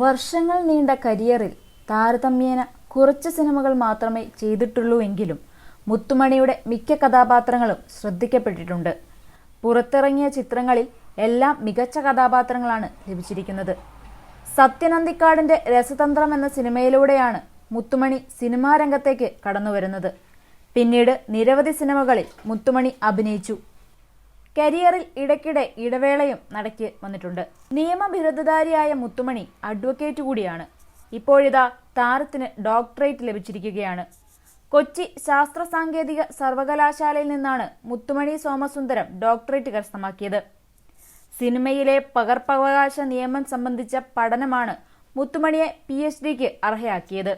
വർഷങ്ങൾ നീണ്ട കരിയറിൽ താരതമ്യേന കുറച്ച് സിനിമകൾ മാത്രമേ ചെയ്തിട്ടുള്ളൂ എങ്കിലും മുത്തുമണിയുടെ മിക്ക കഥാപാത്രങ്ങളും ശ്രദ്ധിക്കപ്പെട്ടിട്ടുണ്ട്. പുറത്തിറങ്ങിയ ചിത്രങ്ങളിൽ എല്ലാം മികച്ച കഥാപാത്രങ്ങളാണ് ലഭിച്ചിരിക്കുന്നത്. സത്യനന്ദിക്കാടിന്റെ രസതന്ത്രം എന്ന സിനിമയിലൂടെയാണ് മുത്തുമണി സിനിമാ രംഗത്തേക്ക് കടന്നുവരുന്നത്. പിന്നീട് നിരവധി സിനിമകളിൽ മുത്തുമണി അഭിനയിച്ചു. കരിയറിൽ ഇടയ്ക്കിടെ ഇടവേളയും നടക്കി വന്നിട്ടുണ്ട്. നിയമബിരുദധാരിയായ മുത്തുമണി അഡ്വക്കേറ്റ് കൂടിയാണ്. ഇപ്പോഴിതാ താരത്തിന് ഡോക്ടറേറ്റ് ലഭിച്ചിരിക്കുകയാണ്. കൊച്ചി ശാസ്ത്ര സാങ്കേതിക സർവകലാശാലയിൽ നിന്നാണ് മുത്തുമണി സോമസുന്ദരം ഡോക്ടറേറ്റ് കരസ്ഥമാക്കിയത്. സിനിമയിലെ പകർപ്പവകാശ നിയമം സംബന്ധിച്ച പഠനമാണ് മുത്തുമണിയെ പി എച്ച് ഡിക്ക് അർഹയാക്കിയത്.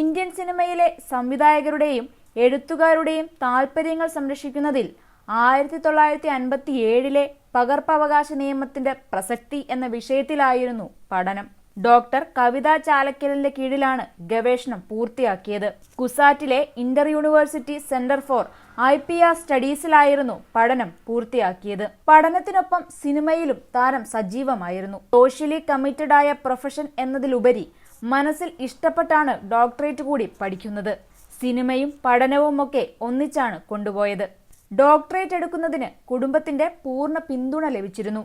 ഇന്ത്യൻ സിനിമയിലെ സംവിധായകരുടെയും എഴുത്തുകാരുടെയും താൽപര്യങ്ങൾ സംരക്ഷിക്കുന്നതിൽ ആയിരത്തി തൊള്ളായിരത്തി അൻപത്തി ഏഴിലെ പകർപ്പവകാശ നിയമത്തിന്റെ പ്രസക്തി എന്ന വിഷയത്തിലായിരുന്നു പഠനം. ഡോക്ടർ കവിതാ ചാലക്കലിന്റെ കീഴിലാണ് ഗവേഷണം പൂർത്തിയാക്കിയത്. കുസാറ്റിലെ inter university centre for I P R സ്റ്റഡീസിലായിരുന്നു പഠനം പൂർത്തിയാക്കിയത്. പഠനത്തിനൊപ്പം സിനിമയിലും താരം സജീവമായിരുന്നു. സോഷ്യലി കമ്മിറ്റഡ് ആയ പ്രൊഫഷൻ എന്നതിലുപരി മനസ്സിൽ ഇഷ്ടപ്പെട്ടാണ് ഡോക്ടറേറ്റ് കൂടി പഠിക്കുന്നത്. സിനിമയും പഠനവുമൊക്കെ ഒന്നിച്ചാണ് കൊണ്ടുപോയത്. ഡോക്ടറേറ്റ് എടുക്കുന്നതിന് കുടുംബത്തിന്റെ പൂർണ പിന്തുണ ലഭിച്ചിരുന്നു.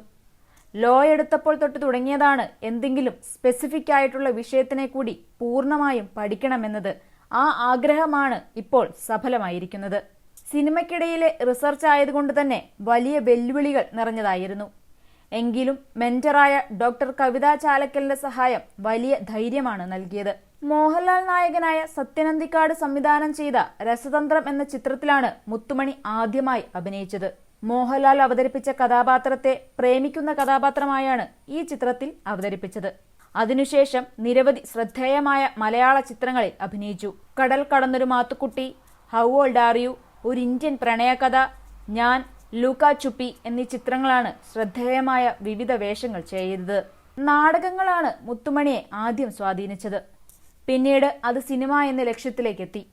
ലോ എടുത്തപ്പോൾ തൊട്ട് തുടങ്ങിയതാണ് എന്തെങ്കിലും സ്പെസിഫിക് ആയിട്ടുള്ള വിഷയത്തിനെ കൂടി പൂർണമായും പഠിക്കണമെന്നത്. ആ ആഗ്രഹമാണ് ഇപ്പോൾ സഫലമായിരിക്കുന്നത്. സിനിമയ്ക്കിടയിലെ റിസർച്ച് ആയതുകൊണ്ട് തന്നെ വലിയ വെല്ലുവിളികൾ നിറഞ്ഞതായിരുന്നു. എങ്കിലും മെന്ററായ ഡോക്ടർ കവിതാ ചാലക്കലിന്റെ സഹായം വലിയ ധൈര്യമാണ് നൽകിയത്. മോഹൻലാൽ നായകനായ സത്യനന്ദിക്കാട് സംവിധാനം ചെയ്ത രസതന്ത്രം എന്ന ചിത്രത്തിലാണ് മുത്തുമണി ആദ്യമായി അഭിനയിച്ചത്. മോഹൻലാൽ അവതരിപ്പിച്ച കഥാപാത്രത്തെ പ്രേമിക്കുന്ന കഥാപാത്രമായാണ് ഈ ചിത്രത്തിൽ അവതരിപ്പിച്ചത്. അതിനുശേഷം നിരവധി ശ്രദ്ധേയമായ മലയാള ചിത്രങ്ങളിൽ അഭിനയിച്ചു. Kadal Kadannoru Mathukutty how old are you Oru Indian Pranayakatha ഞാൻ ലൂക്ക ചുപ്പി എന്നീ ചിത്രങ്ങളാണ് ശ്രദ്ധേയമായ വിവിധ വേഷങ്ങൾ ചെയ്തത്. നാടകങ്ങളാണ് മുത്തുമണിയെ ആദ്യം സ്വാധീനിച്ചത്. പിന്നീട് അത് സിനിമ എന്ന ലക്ഷ്യത്തിലേക്കെത്തി.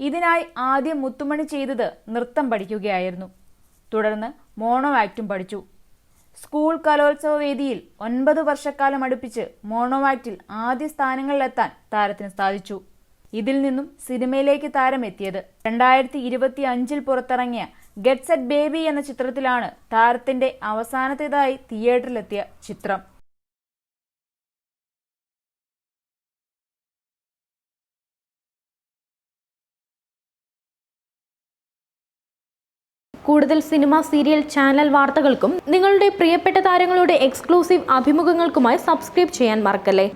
ഇതിനായി ആദ്യം മുത്തുമണി ചെയ്തത് നൃത്തം പഠിക്കുകയായിരുന്നു. തുടർന്ന് മോണോ ആക്ടും പഠിച്ചു. സ്കൂൾ കലോത്സവ വേദിയിൽ ഒൻപത് വർഷക്കാലം അടുപ്പിച്ച് മോണോ ആക്റ്റിൽ ആദ്യ സ്ഥാനങ്ങളിലെത്താൻ താരത്തിന് സാധിച്ചു. ഇതിൽ നിന്നും സിനിമയിലേക്ക് താരം എത്തിയത്. രണ്ടായിരത്തി ഇരുപത്തി അഞ്ചിൽ പുറത്തിറങ്ങിയ ഗെറ്റ് സെറ്റ് ബേബി എന്ന ചിത്രത്തിലാണ് താരത്തിന്റെ അവസാനത്തേതായി തിയേറ്ററിലെത്തിയ ചിത്രം. കൂടുതൽ സിനിമ സീരിയൽ ചാനൽ വാർത്തകൾക്കും നിങ്ങളുടെ പ്രിയപ്പെട്ട താരങ്ങളുടെ എക്സ്ക്ലൂസീവ് അഭിമുഖങ്ങൾക്കുമായി സബ്സ്ക്രൈബ് ചെയ്യാൻ മറക്കല്ലേ?